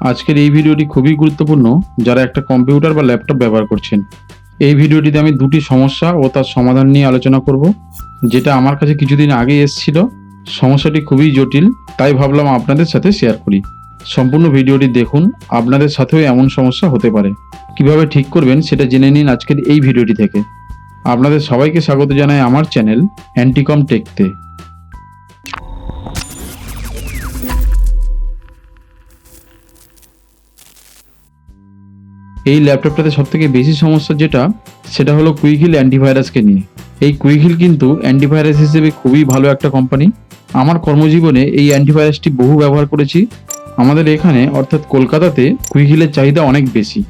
আজকের এই ভিডিওটি খুবই গুরুত্বপূর্ণ যারা একটা কম্পিউটার বা ল্যাপটপ ব্যবহার করছেন। এই ভিডিওটিতে আমি দুটি সমস্যা ও তার সমাধান নিয়ে আলোচনা করব, যেটা আমার কাছে কিছুদিন আগে এসেছিল। সমস্যাটি খুবই জটিল, তাই ভাবলাম আপনাদের সাথে শেয়ার করি। সম্পূর্ণ ভিডিওটি দেখুন, আপনাদের সাথেও এমন সমস্যা হতে পারে। কীভাবে ঠিক করবেন সেটা জেনে নিন আজকের এই ভিডিওটি থেকে। আপনাদের সবাইকে স্বাগত জানাই আমার চ্যানেল অ্যান্টিকম টেকতে। এই ল্যাপটপটাতে সব থেকে বেশি সমস্যা যেটা, সেটা হলো কুইকহিল অ্যান্টিভাইরাসকে নিয়ে। এই কুইকহিল কিন্তু অ্যান্টিভাইরাস হিসেবে খুবই ভালো একটা কোম্পানি আমার কর্মজীবনে এই অ্যান্টিভাইরাসটি বহু ব্যবহার করেছি। আমাদের এখানে, অর্থাৎ কলকাতাতে কুইকহিলের চাহিদা অনেক বেশি।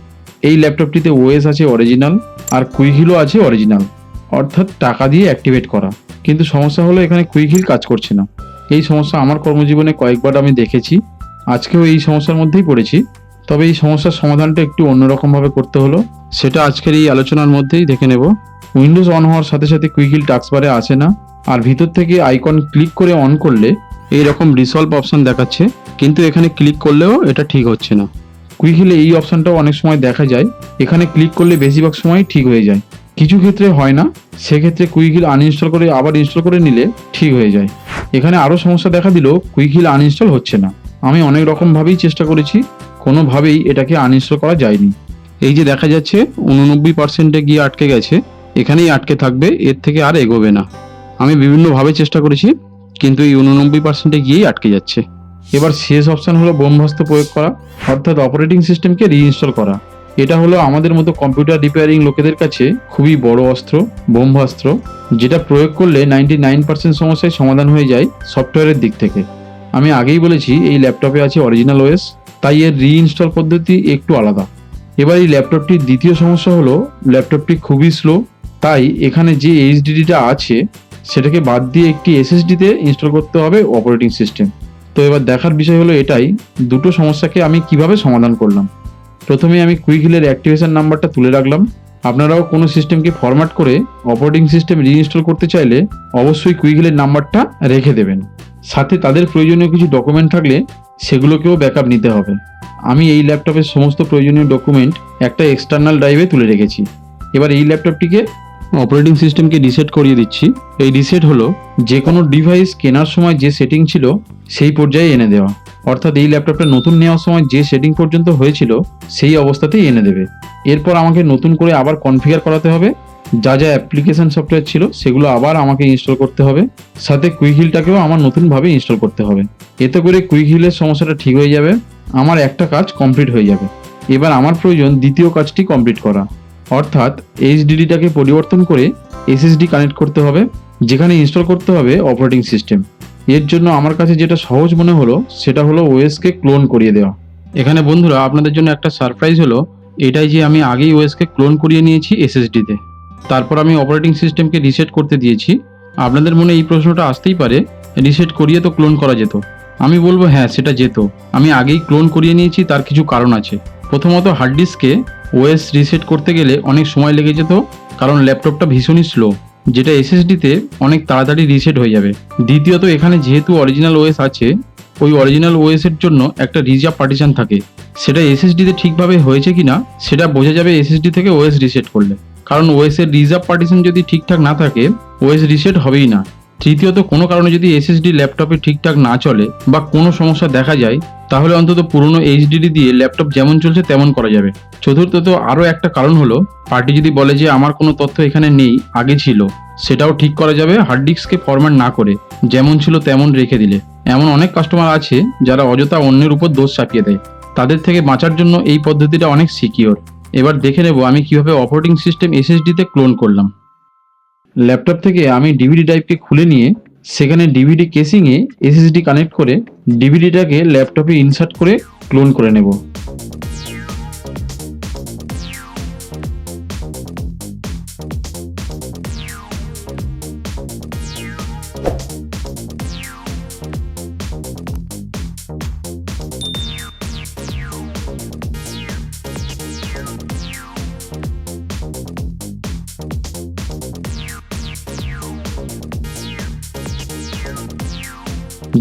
এই ল্যাপটপটিতে ওএস আছে অরিজিনাল আর কুইকহিলও আছে অরিজিনাল অর্থাৎ টাকা দিয়ে অ্যাক্টিভেট করা। কিন্তু সমস্যা হলো এখানে কুইকহিল কাজ করছে না। এই সমস্যা আমার কর্মজীবনে কয়েকবার আমি দেখেছি। আজকেও এই সমস্যার মধ্যেই পড়েছি। তবে এই সমস্যার সমাধানটা একটু অন্যরকমভাবে করতে হলো। সেটা আজকের এই আলোচনার মধ্যেই দেখে নেব। উইন্ডোজ অন হওয়ার সাথে সাথে কুইকিল টাক্সবারে আসে না। আর ভিতর থেকে আইকন ক্লিক করে অন করলে এই রকম রিসলভ অপশন দেখাচ্ছে। কিন্তু এখানে ক্লিক করলেও এটা ঠিক হচ্ছে না। কুইকিলে এই অপশনটাও অনেক সময় দেখা যায়। এখানে ক্লিক করলে বেশিরভাগ সময় ঠিক হয়ে যায়। কিছু ক্ষেত্রে হয় না। সেক্ষেত্রে কুইকিল আনইনস্টল করে আবার ইনস্টল করে নিলে ঠিক হয়ে যায়। এখানে আরও সমস্যা দেখা দিল কুইকিল আনইনস্টল হচ্ছে না। আমি অনেক রকমভাবেই চেষ্টা করেছি। কোনোভাবেই এটাকে আনইনস্টল করা যায়নি। এই যে দেখা যাচ্ছে, উননব্বই পার্সেন্টে গিয়ে আটকে গেছে। এখানেই আটকে থাকবে, এর থেকে আর এগোবে না। আমি বিভিন্নভাবে চেষ্টা করেছি, কিন্তু এই উননব্বই পার্সেন্টে গিয়েই আটকে যাচ্ছে। এবার শেষ অপশন হলো বোমভাস্ত প্রয়োগ করা, অর্থাৎ অপারেটিং সিস্টেমকে রিইনস্টল করা। এটা হলো আমাদের মতো কম্পিউটার রিপেয়ারিং লোকেদের কাছে খুবই বড় অস্ত্র বোমভাস্ত্র যেটা প্রয়োগ করলে নাইনটি নাইন পার্সেন্ট সমস্যায় সমাধান হয়ে যায় সফটওয়্যারের দিক থেকে। আমি আগেই বলেছি, এই ল্যাপটপে আছে অরিজিনাল ওএস তাই এর রিইনস্টল পদ্ধতি একটু আলাদা। এবার এই ল্যাপটপটির দ্বিতীয় সমস্যা হলো, ল্যাপটপটি খুবই স্লো তাই এখানে যে এইচডিডিটা আছে, সেটাকে বাদ দিয়ে একটি এসএসডিতে ইনস্টল করতে হবে অপারেটিং সিস্টেম তো এবার দেখার বিষয় হলো এটাই, দুটো সমস্যাকে আমি কীভাবে সমাধান করলাম? প্রথমে আমি কুইকহিলের অ্যাক্টিভেশন নাম্বারটা তুলে রাখলাম। আপনারাও কোনো সিস্টেমকে ফরম্যাট করে অপারেটিং সিস্টেম রিইনস্টল করতে চাইলে অবশ্যই কুইকহিলের নাম্বারটা রেখে দেবেন। সাথে তাদের প্রয়োজনীয় কিছু ডকুমেন্ট থাকলে সেগুলোকেও ব্যাকআপ নিতে হবে। আমি এই ল্যাপটপের সমস্ত প্রয়োজনীয় ডকুমেন্ট একটা এক্সটার্নাল ড্রাইভে তুলে রেখেছি। এবার এই ল্যাপটপটিকে অপারেটিং সিস্টেমকে রিসেট করিয়ে দিচ্ছি। এই রিসেট হলো যে কোনো ডিভাইস কেনার সময় যে সেটিং ছিল, সেই পর্যায়ে এনে দেওয়া। অর্থাৎ এই ল্যাপটপটা নতুন নেওয়ার সময় যে সেটিং পর্যন্ত হয়েছিল, সেই অবস্থাতেই এনে দেবে। এরপর আমাকে নতুন করে আবার কনফিগার করাতে হবে। যা যা অ্যাপ্লিকেশন সফটওয়্যার ছিল, সেগুলো আবার আমাকে ইনস্টল করতে হবে। সাথে কুইকহিলটাকেও আমার নতুনভাবে ইনস্টল করতে হবে। এতে করে কুইক হিলের সমস্যাটা ঠিক হয়ে যাবে, আমার একটা কাজ কমপ্লিট হয়ে যাবে। এবার আমার প্রয়োজন দ্বিতীয় কাজটি কমপ্লিট করা। অর্থাৎ এইচডিডিটাকে পরিবর্তন করে এসএসডি কানেক্ট করতে হবে, যেখানে ইনস্টল করতে হবে অপারেটিং সিস্টেম এর জন্য আমার কাছে যেটা সহজ মনে হলো, সেটা হলো ওএসকে ক্লোন করিয়ে দেওয়া। এখানে বন্ধুরা, আপনাদের জন্য একটা সারপ্রাইজ হলো, এটাই যে আমি আগেই ওএসকে ক্লোন করিয়ে নিয়েছি এসএসডিতে তারপর আমি অপারেটিং সিস্টেমকে রিসেট করতে দিয়েছি। আপনাদের মনে এই প্রশ্নটা আসতেই পারে রিসেট করিয়ে তো ক্লোন করা যেত। আমি বলব হ্যাঁ সেটা যেত। আমি আগেই ক্লোন করিয়ে নিয়েছি, তার কিছু কারণ আছে। প্রথমত হার্ড ডিস্কে ওএস রিসেট করতে গেলে অনেক সময় লেগে যেত, কারণ ল্যাপটপটা ভীষণই স্লো যেটা এসএসডিতে অনেক তাড়াতাড়ি রিসেট হয়ে যাবে। দ্বিতীয়ত, এখানে যেহেতু অরিজিনাল ওএস আছে, ওই অরিজিনাল ওএস এর জন্য একটা রিজার্ভ পার্টিশন থাকে। সেটা এসএসডিতে ঠিকভাবে হয়েছে কিনা, সেটা বোঝা যাবে এসএসডি থেকে ওএস রিসেট করলে। কারণ ওএস এর রিজার্ভ পার্টিশন যদি ঠিকঠাক না থাকে ওএস রিসেট হবেই না। তৃতীয়ত, কোনো কারণে যদি এসএসডি ল্যাপটপে ঠিকঠাক না চলে বা কোনো সমস্যা দেখা যায়, তাহলে অন্তত পুরনো এইচডিডি দিয়ে ল্যাপটপ যেমন চলছে তেমন করা যাবে। চতুর্থত, আরও একটা কারণ হলো, পার্টি যদি বলে যে আমার কোনো তথ্য এখানে নেই, আগে ছিল, সেটাও ঠিক করা যাবে হার্ড ডিস্ককে ফরম্যাট না করে, যেমন ছিল তেমন রেখে দিলে। এমন অনেক কাস্টমার আছে যারা অযথা অন্যের উপর দোষ চাপিয়ে দেয়। তাদের থেকে বাঁচার জন্য এই পদ্ধতিটা অনেক সিকিওর এবার দেখে নেব আমি কীভাবে অপারেটিং সিস্টেম এসএসডিতে ক্লোন করলাম। ল্যাপটপ থেকে আমি ডিভিডি ড্রাইভকে খুলে নিয়ে সেখানে ডিভিডি কেসিংয়ে এসএসডি কানেক্ট করে ডিভিডিটাকে ল্যাপটপে ইনসার্ট করে ক্লোন করে নেব।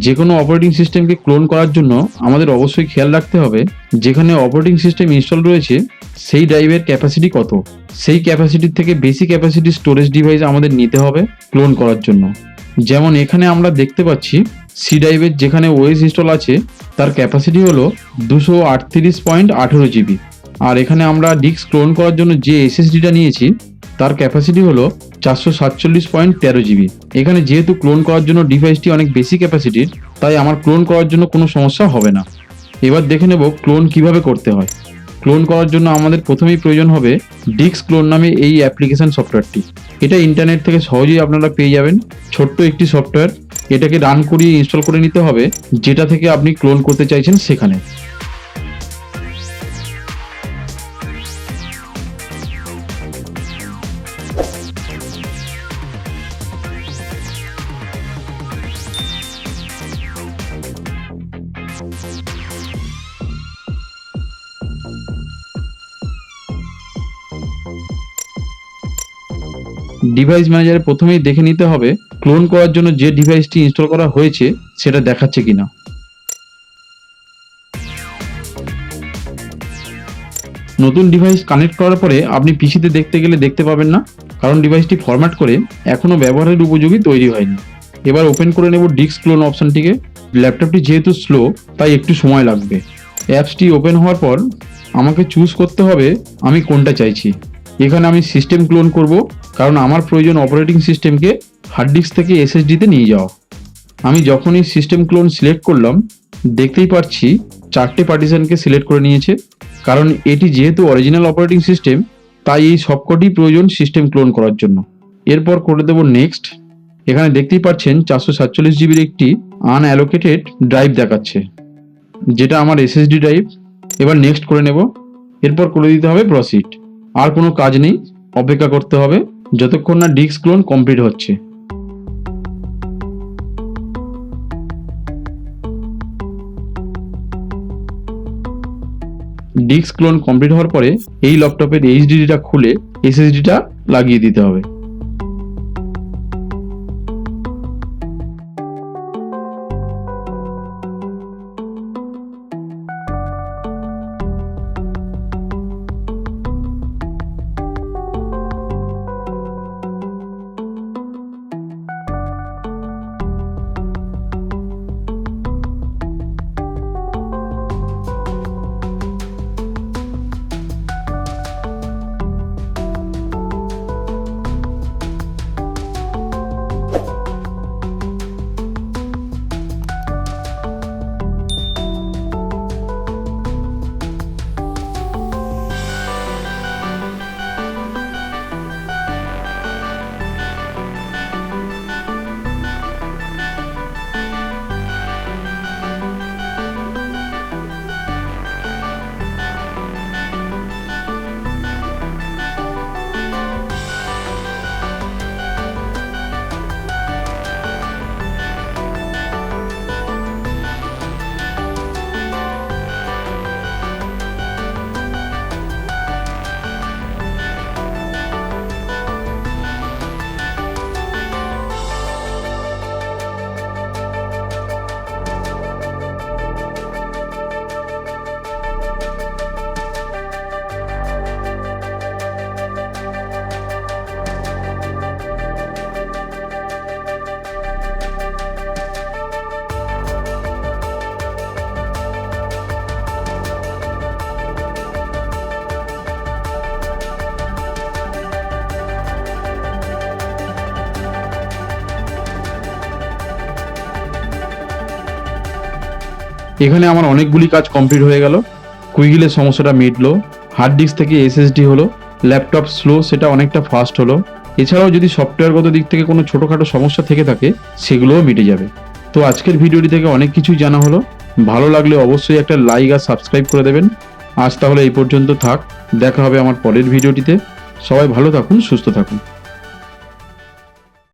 যে কোনো অপারেটিং সিস্টেমকে ক্লোন করার জন্য আমাদের অবশ্যই খেয়াল রাখতে হবে, যেখানে অপারেটিং সিস্টেম ইনস্টল রয়েছে, সেই ড্রাইভের ক্যাপাসিটি কত? সেই ক্যাপাসিটির থেকে বেশি ক্যাপাসিটি স্টোরেজ ডিভাইস আমাদের নিতে হবে ক্লোন করার জন্য। যেমন এখানে আমরা দেখতে পাচ্ছি সি ড্রাইভের যেখানে ওএস ইনস্টল আছে, তার ক্যাপাসিটি হলো দুশো আটত্রিশ পয়েন্ট আঠেরো জিবি আর এখানে আমরা ডিস্ক ক্লোন করার জন্য যে এসএসডিটা নিয়েছি তার ক্যাপাসিটি হলো চারশো সাতচল্লিশ পয়েন্ট তেরো জিবি। এখানে যেহেতু ক্লোন করার জন্য ডিভাইসটি অনেক বেশি ক্যাপাসিটির তাই আমার ক্লোন করার জন্য কোনো সমস্যা হবে না। এবার দেখে নেব ক্লোন কীভাবে করতে হয়। ক্লোন করার জন্য আমাদের প্রথমেই প্রয়োজন হবে ডিক্স ক্লোন নামে এই অ্যাপ্লিকেশন সফটওয়্যারটি এটা ইন্টারনেট থেকে সহজেই আপনারা পেয়ে যাবেন। ছোট্ট একটি সফটওয়্যার এটাকে রান করিয়ে ইনস্টল করে নিতে হবে, যেটা থেকে আপনি ক্লোন করতে চাইছেন সেখানে। ডিভাইস ম্যানেজারে প্রথমেই দেখে নিতে হবে ক্লোন করার জন্য যে ডিভাইসটি ইনস্টল করা হয়েছে, সেটা দেখাচ্ছে কিনা। নতুন ডিভাইস কানেক্ট করার পরে আপনি পিসিতে দেখতে গেলে দেখতে পাবেন না, কারণ ডিভাইসটি ফরম্যাট করে এখনও ব্যবহারের উপযোগী তৈরি হয়নি। এবার ওপেন করে নেব ডিস্ক ক্লোন অপশনটিকে। ল্যাপটপটি যেহেতু স্লো তাই একটু সময় লাগবে। অ্যাপসটি ওপেন হওয়ার পর আমাকে চুজ করতে হবে, আমি কোনটা চাইছি। এখানে আমি সিস্টেম ক্লোন করব। কারণ আমার প্রয়োজন অপারেটিং সিস্টেমকে হার্ড ডিস্ক থেকে এসএসডিতে নিয়ে যাওয়া। আমি যখনই সিস্টেম ক্লোন সিলেক্ট করলাম, দেখতেই পাচ্ছি চারটে পার্টিশনকে সিলেক্ট করে নিয়েছে। কারণ এটি যেহেতু অরিজিনাল অপারেটিং সিস্টেম তাই এই সবকটি প্রয়োজন সিস্টেম ক্লোন করার জন্য। এরপর করে দেব নেক্সট এখানে দেখতেই পাচ্ছেন চারশো সাতচল্লিশ জিবির একটি আনঅ্যালোকেটেড ড্রাইভ দেখাচ্ছে, যেটা আমার এসএসডি ড্রাইভ এবার নেক্সট করে নেব। এরপর করে দিতে হবে প্রসিড আর কোনো কাজ নেই, অপেক্ষা করতে হবে। যতক্ষণ না ডিস্ক ক্লোন কমপ্লিট হচ্ছে। ডিস্ক ক্লোন কমপ্লিট হওয়ার পরে এই ল্যাপটপের এইচডিডিটা খুলে এসএসডিটা লাগিয়ে দিতে হবে। এখানে আমার অনেকগুলি কাজ কমপ্লিট হয়ে গেল। কুইগিলের সমস্যাটা মিটলো। হার্ড ডিস্ক থেকে এসএসডি হলো। ল্যাপটপ স্লো সেটা অনেকটা ফাস্ট হলো। এছাড়াও যদি সফটওয়্যারগত দিক থেকে কোনো ছোটোখাটো সমস্যা থেকে থাকে, সেগুলোও মিটে যাবে। তো আজকের ভিডিওটি থেকে অনেক কিছুই জানা হলো। ভালো লাগলে অবশ্যই একটা লাইক আর সাবস্ক্রাইব করে দেবেন। আজ তাহলে এই পর্যন্ত থাক। দেখা হবে আমার পরের ভিডিওটিতে। সবাই ভালো থাকুন, সুস্থ থাকুন।